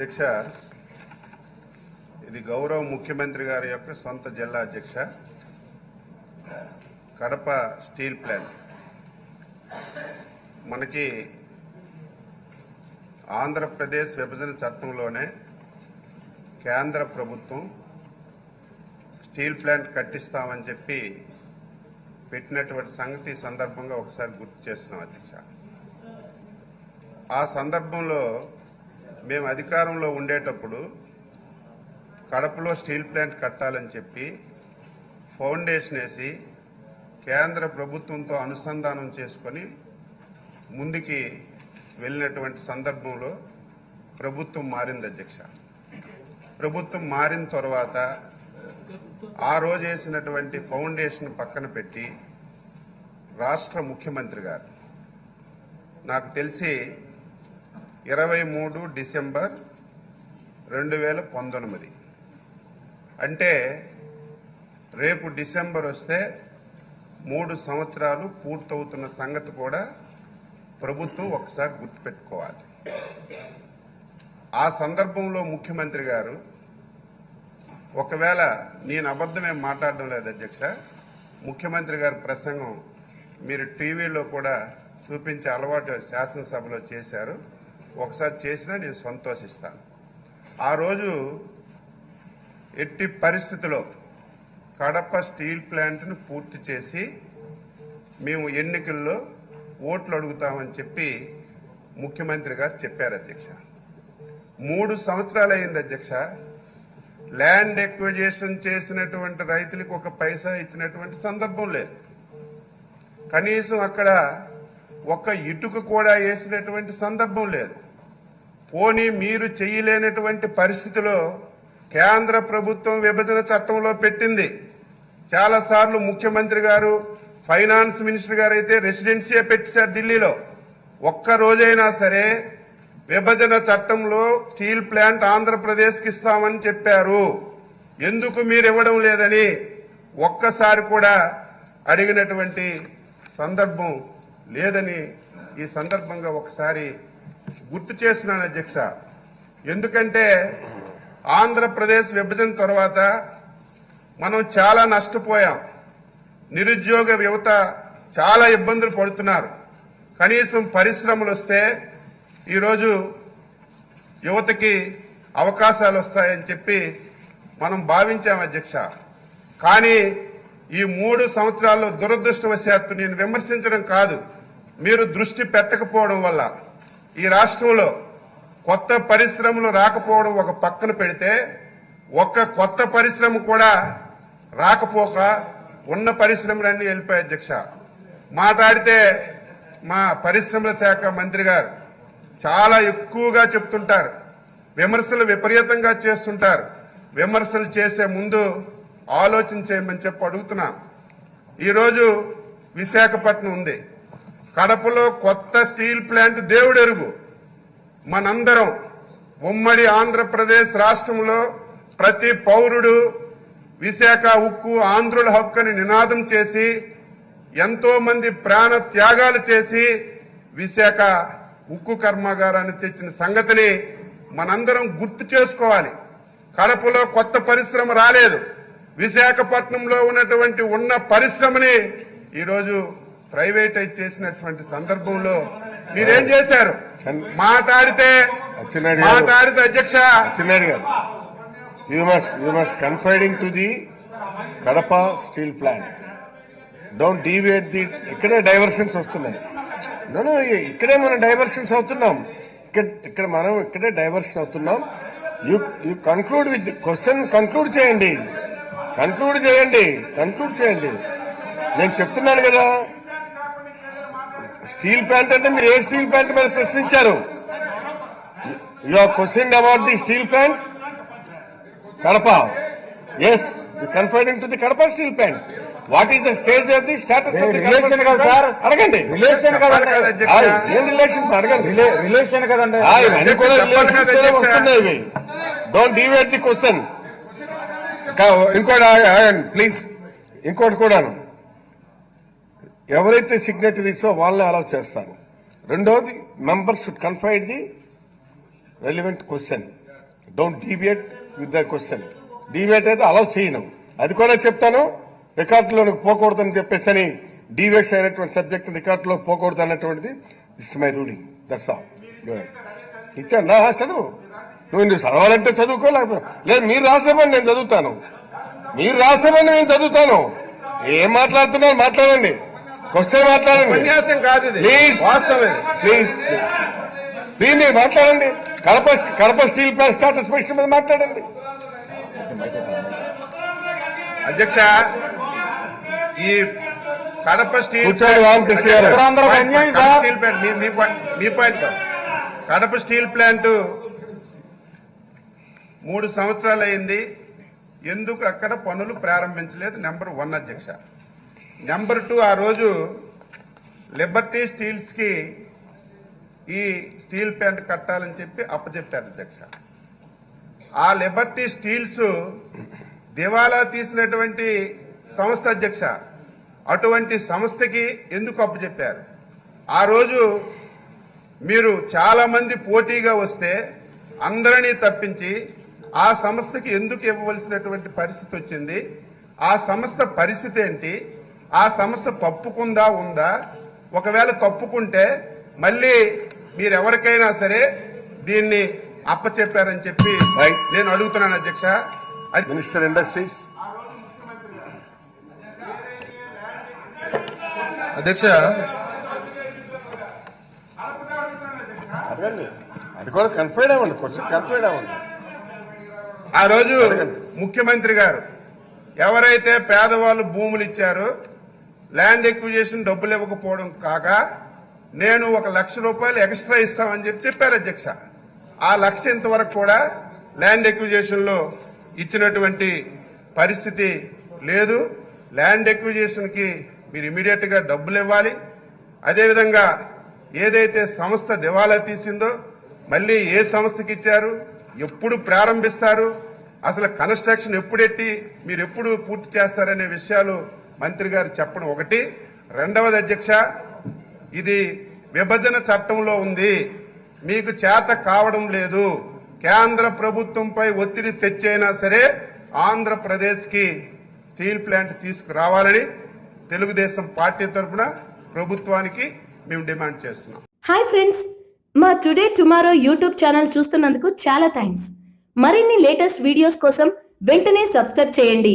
అధ్యక్ష ఇది గౌరవ ముఖ్యమంత్రి గారి యొక్క సొంత జిల్లా అధ్యక్ష కడప స్టీల్ ప్లాంట్. మనకి ఆంధ్రప్రదేశ్ విభజన చట్టంలోనే కేంద్ర ప్రభుత్వం స్టీల్ ప్లాంట్ కట్టిస్తామని చెప్పి పెట్టినటువంటి సంగతి సందర్భంగా ఒకసారి గుర్తు చేస్తున్నాం అధ్యక్ష. ఆ సందర్భంలో మేము అధికారంలో ఉండేటప్పుడు కడపలో స్టీల్ ప్లాంట్ కట్టాలని చెప్పి ఫౌండేషన్ వేసి కేంద్ర ప్రభుత్వంతో అనుసంధానం చేసుకొని ముందుకి వెళ్ళినటువంటి సందర్భంలో ప్రభుత్వం మారింది అధ్యక్ష. ప్రభుత్వం మారిన తర్వాత ఆ రోజు వేసినటువంటి ఫౌండేషన్ పక్కన పెట్టి రాష్ట్ర ముఖ్యమంత్రి గారు నాకు తెలిసి ఇరవై మూడు డిసెంబర్ రెండు వేల పంతొమ్మిది. అంటే రేపు డిసెంబర్ వస్తే మూడు సంవత్సరాలు పూర్తవుతున్న సంగతి కూడా ప్రభుత్వం ఒకసారి గుర్తుపెట్టుకోవాలి. ఆ సందర్భంలో ముఖ్యమంత్రి గారు ఒకవేళ నేను అబద్ధమేం మాట్లాడడం లేదు అధ్యక్ష ముఖ్యమంత్రి గారి ప్రసంగం మీరు టీవీలో కూడా చూపించే అలవాటు శాసనసభలో చేశారు. ఒకసారి చేసినా నేను సంతోషిస్తాను. ఆ రోజు ఎట్టి పరిస్థితిలో కడప స్టీల్ ప్లాంట్ను పూర్తి చేసి మేము ఎన్నికల్లో ఓట్లు అడుగుతామని చెప్పి ముఖ్యమంత్రి గారు చెప్పారు అధ్యక్ష. మూడు సంవత్సరాలు అయింది అధ్యక్ష. ల్యాండ్ ఎక్విజేషన్ చేసినటువంటి రైతులకు ఒక పైసా ఇచ్చినటువంటి సందర్భం లేదు. కనీసం అక్కడ ఒక్క ఇటుక కూడా వేసినటువంటి సందర్భం లేదు. పోనీ మీరు చేయలేనటువంటి పరిస్థితిలో కేంద్ర ప్రభుత్వం విభజన చట్టంలో పెట్టింది. చాలాసార్లు ముఖ్యమంత్రి గారు ఫైనాన్స్ మినిస్టర్ గారు అయితే రెసిడెన్సీయే పెట్టారు ఢిల్లీలో. ఒక్క రోజైనా సరే విభజన చట్టంలో స్టీల్ ప్లాంట్ ఆంధ్రప్రదేశ్కి ఇస్తామని చెప్పారు. ఎందుకు మీరు ఇవ్వడం లేదని ఒక్కసారి కూడా అడిగినటువంటి సందర్భం లేదని ఈ సందర్భంగా ఒకసారి గుర్తు చేస్తున్నాను అధ్యక్ష. ఎందుకంటే ఆంధ్రప్రదేశ్ విభజన తర్వాత మనం చాలా నష్టపోయాం. నిరుద్యోగ యువత చాలా ఇబ్బందులు పడుతున్నారు. కనీసం పరిశ్రమలు వస్తే ఈరోజు యువతకి అవకాశాలు వస్తాయని చెప్పి మనం భావించాం అధ్యక్ష. కానీ ఈ మూడు సంవత్సరాల్లో దురదృష్టవశాత్తు నేను విమర్శించడం కాదు. మీరు దృష్టి పెట్టకపోవడం వల్ల ఈ రాష్ట్రంలో కొత్త పరిశ్రమలు రాకపోవడం ఒక పక్కన పెడితే ఒక్క కొత్త పరిశ్రమ కూడా రాకపోక ఉన్న పరిశ్రమలన్నీ వెళ్ళిపోయాయి అధ్యక్ష. మాట్లాడితే మా పరిశ్రమల శాఖ మంత్రి గారు చాలా ఎక్కువగా చెప్తుంటారు. విమర్శలు విపరీతంగా చేస్తుంటారు. విమర్శలు చేసే ముందు ఆలోచన చేయమని చెప్పి అడుగుతున్నా ఈరోజు విశాఖపట్నం ఉంది. కడపలో కొత్త స్టీల్ ప్లాంట్ దేవుడెరుగు. మనందరం ఉమ్మడి ఆంధ్రప్రదేశ్ రాష్ట్రంలో ప్రతి పౌరుడు విశాఖ ఉక్కు ఆంధ్రుల హక్కుని నినాదం చేసి ఎంతో మంది ప్రాణ త్యాగాలు చేసి విశాఖ ఉక్కు కర్మాగారాన్ని తెచ్చిన సంగతిని మనందరం గుర్తు చేసుకోవాలి. కడపలో కొత్త పరిశ్రమ రాలేదు. విశాఖపట్నంలో ఉన్నటువంటి ఉన్న పరిశ్రమని ఈరోజు ప్రైవేటైజ్ చేసినటువంటి సందర్భంలో మీరేం చేశారు? మాట్లాడితే. మాట్లాడితే అధ్యక్ష. You must you must confiding to the Kadapa steel plant. Don't deviate the ఇక్కడే డైవర్షన్స్ వస్తున్నాయి. No, ఇక్కడే మనం డైవర్షన్స్ అవుతున్నాం. ఇక్కడ ఇక్కడ మనం ఇక్కడే డైవర్షన్ అవుతున్నాం. You you conclude with question conclude చేయండి. కన్క్లూడ్ చేయండి కన్క్లూడ్ చేయండి. నేను చెప్తున్నాను కదా. స్టీల్ ప్లాంట్ అంటే మీరు ఏ స్టీల్ ప్లాంట్ మీద ప్రశ్నించారు? You are question about the steel plant Kadapa is confining to the Kadapa steel plant what is the stage of the status of the relation కదా సార్ అడగండి. రిలేషన్ ఏం relation అడగండి. Rela- relation కదండి. కూడా. వస్తున్నాయి ఇవి. డోంట్ డివేట్ ది క్వశ్చన్ ఇంకోటి please ఇంకోటి కూడాను. ఎవరైతే సిగ్నేటరీసో వాళ్ళని అలౌ చేస్తాను రెండోది members should confide the relevant question don't deviate with the question deviate అయితే అలౌ చేయను. అది కూడా చెప్తాను. రికార్డులోకి పోకూడదని చెప్పేసి అని డీవియేషన్ అయినటువంటి సబ్జెక్ట్ రికార్డులో పోకూడదు అన్నటువంటిది this my ruling that's all ఇచ్చాను. నా చదువు. నువ్వు నువ్వు చదవాలంటే చదువుకో లేకపోతే లేదు మీరు రాసేమని నేను చదువుతాను. మీరు రాసేమని నేను చదువుతాను. ఏం మాట్లాడుతున్నారు? మాట్లాడండి. క్వశ్చన్ మాట్లాడండి. ఉపన్యాసం కాదు ఇది. Please. వాస్తవం ప్లీజ్ ప్లీజ్ మీరు మాట్లాడండి. Kadapa Kadapa steel plant status విషయం మీద మాట్లాడండి. అధ్యక్ష ఈ కడప స్టీల్. స్టీల్ ప్లాంట్ మీ- పాయింట్- మీ పాయింట్ కాదు. కడప స్టీల్ ప్లాంట్ మూడు సంవత్సరాలు అయింది ఎందుకు అక్కడ పనులు ప్రారంభించలేదు? నెంబర్ వన్ అధ్యక్ష. నెంబర్ టూ ఆ రోజు లిబర్టీ స్టీల్స్కి ఈ స్టీల్ ప్లాంట్ కట్టాలని చెప్పి అప్పచెప్పారు అధ్యక్ష. ఆ లిబర్టీ స్టీల్స్ దివాలా తీసినటువంటి సంస్థ అధ్యక్ష అటువంటి సంస్థకి ఎందుకు అప్పచెప్పారు? ఆ రోజు మీరు చాలా మంది పోటీగా వస్తే అందరినీ తప్పించి ఆ సంస్థకి ఎందుకు ఇవ్వవలసినటువంటి పరిస్థితి వచ్చింది? ఆ సంస్థ పరిస్థితి ఏంటి? ఆ సంస్థ తప్పుకుందా ఉందా? ఒకవేళ తప్పుకుంటే మళ్ళీ మీరు ఎవరికైనా సరే దీన్ని అప్పచెప్పారని చెప్పి. నేను అడుగుతున్నాను అధ్యక్ష. అది మినిస్టర్ ఇండస్ట్రీస్ అధ్యక్ష. అడగండి. అది కూడా కన్ఫైడ్ అవ్వండి. క్వశ్చన్ కన్ఫైడ్ అవ్వండి. ఆ రోజు ముఖ్యమంత్రి గారు ఎవరైతే పేదవాళ్ళు భూములు ఇచ్చారో ల్యాండ్ ఎక్విజేషన్ డబ్బులు ఇవ్వకపోవడం కాక నేను ఒక లక్ష రూపాయలు ఎక్స్ట్రా ఇస్తామని చెప్పి చెప్పారు అధ్యక్ష. ఆ లక్ష ఇంతవరకు కూడా ల్యాండ్ ఎక్విజేషన్లో ఇచ్చినటువంటి పరిస్థితి లేదు. ల్యాండ్ ఎక్విజేషన్కి మీరు ఇమీడియట్గా డబ్బులు ఇవ్వాలి. అదేవిధంగా ఏదైతే సంస్థ దివాలా తీసిందో మళ్ళీ ఏ సంస్థకి ఇచ్చారు ఎప్పుడు ప్రారంభిస్తారు అసలు కన్స్ట్రక్షన్ ఎప్పుడెట్టి మీరు ఎప్పుడు పూర్తి చేస్తారనే విషయాలు మంత్రి గారు చెప్పడం ఒకటి. రెండవది అధ్యక్ష ఇది విభజన చట్టంలో ఉంది. మీకు చేత కావడం లేదు. కేంద్ర ప్రభుత్వంపై ఒత్తిడి తెచ్చైనా సరే ఆంధ్రప్రదేశ్కి స్టీల్ ప్లాంట్ తీసుకురావాలని తెలుగుదేశం పార్టీ తరఫున ప్రభుత్వానికి మేము డిమాండ్ చేస్తున్నాం. హాయ్ ఫ్రెండ్స్ మా టుడే టుమారో యూట్యూబ్ ఛానల్ చూస్తున్నందుకు చాలా థ్యాంక్స్ మరిన్ని లేటెస్ట్ వీడియోస్ కోసం వెంటనే సబ్స్క్రైబ్ చేయండి.